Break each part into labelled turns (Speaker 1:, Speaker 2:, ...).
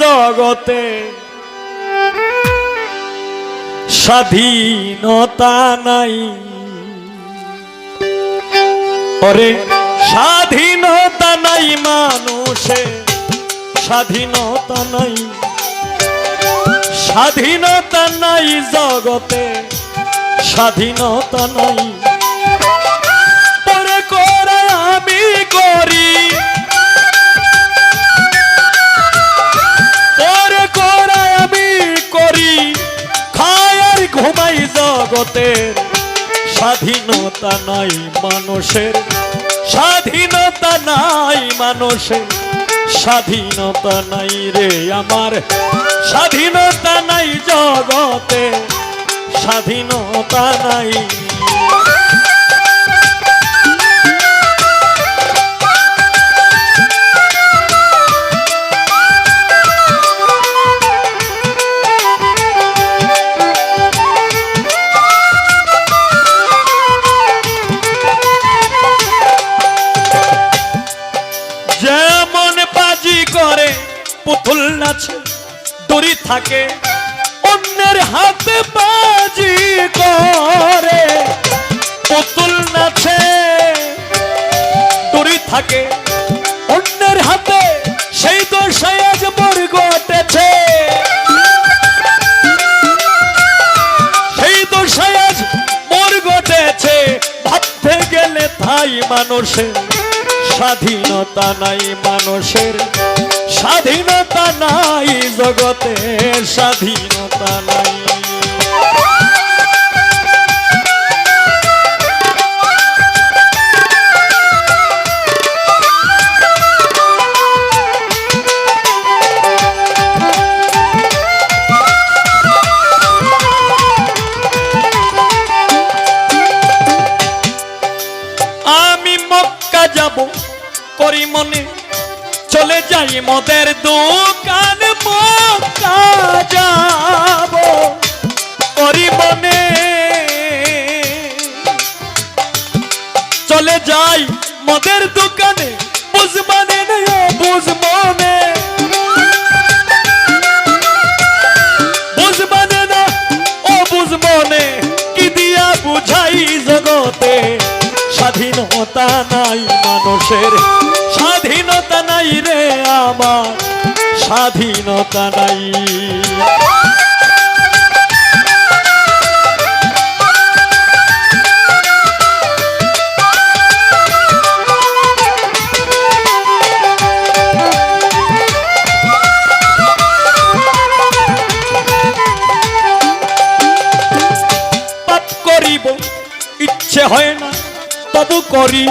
Speaker 1: জগতে স্বাধীনতা নাই। ওরে স্বাধীনতা নাই মানুষে স্বাধীনতা নাই। স্বাধীনতা নাই জগতে স্বাধীনতা নাই। জগতের স্বাধীনতা নাই মানুষের, স্বাধীনতা নাই মানুষের, স্বাধীনতা নাই রে আমার, স্বাধীনতা নাই জগতে স্বাধীনতা নাই। পুতুল দড়ি থাকে, অন্যের হাতে বাজি করে। পুতুল নাচে, দড়ি থাকে, অন্যের হাতে সেই দশায় আজ মোর ঘটেছে সেই দশায় আজ মোর ঘটেছে ভাবতে গেলে তাই মানুষের স্বাধীনতা নাই মানুষের স্বাধীনতা নাই জগতে স্বাধীনতা নাই। মক্কা যাব, করি মনে। চলে যাই মদের দোকান যাব, করি মনে। চলে যাই মদের দোকানে, বুঝবানে বুঝবনে বুঝবানে। নাই মানুষের। স্বাধীনতা নাই রে আমার। স্বাধীনতা নাই। ইচ্ছে হয় না তবু করি।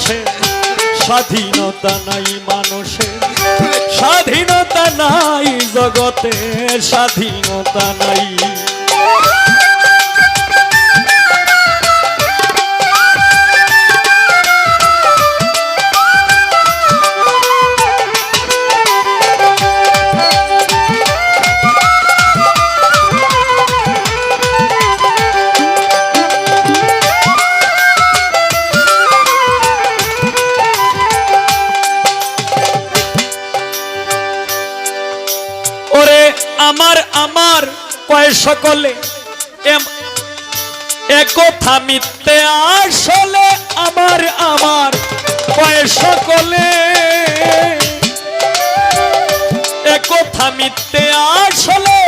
Speaker 1: মানুষের স্বাধীনতা নাই মানুষের স্বাধীনতা নাই জগতে স্বাধীনতা নাই। কয় সকলে একথা মিথ্যে আসলে আমার আমার কয় সকলে একথা মিথ্যে আসলে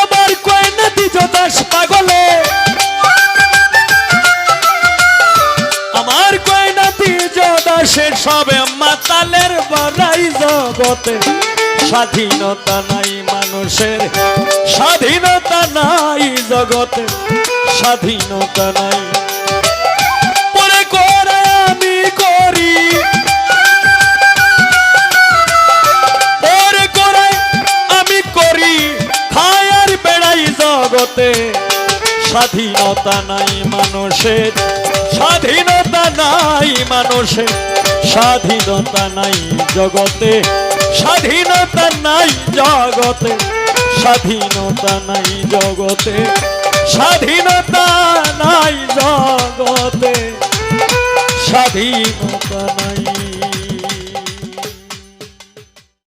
Speaker 1: আমার কয় না দ্বিজ দাস পাগলে? আমার কয় না দ্বিজ দাসের সবে মাতালের বড়াই জগতে স্বাধীনতা নাই মানুষের স্বাধীনতা নাই জগতে, স্বাধীনতা নাই। আমি জগতে, স্বাধীনতা নাই মানুষের, স্বাধীনতা নাই মানুষের, স্বাধীনতা নাই জগতে। স্বাধীনতা নাই জগতে স্বাধীনতা নাই জগতে স্বাধীনতা নাই জগতে স্বাধীনতা নাই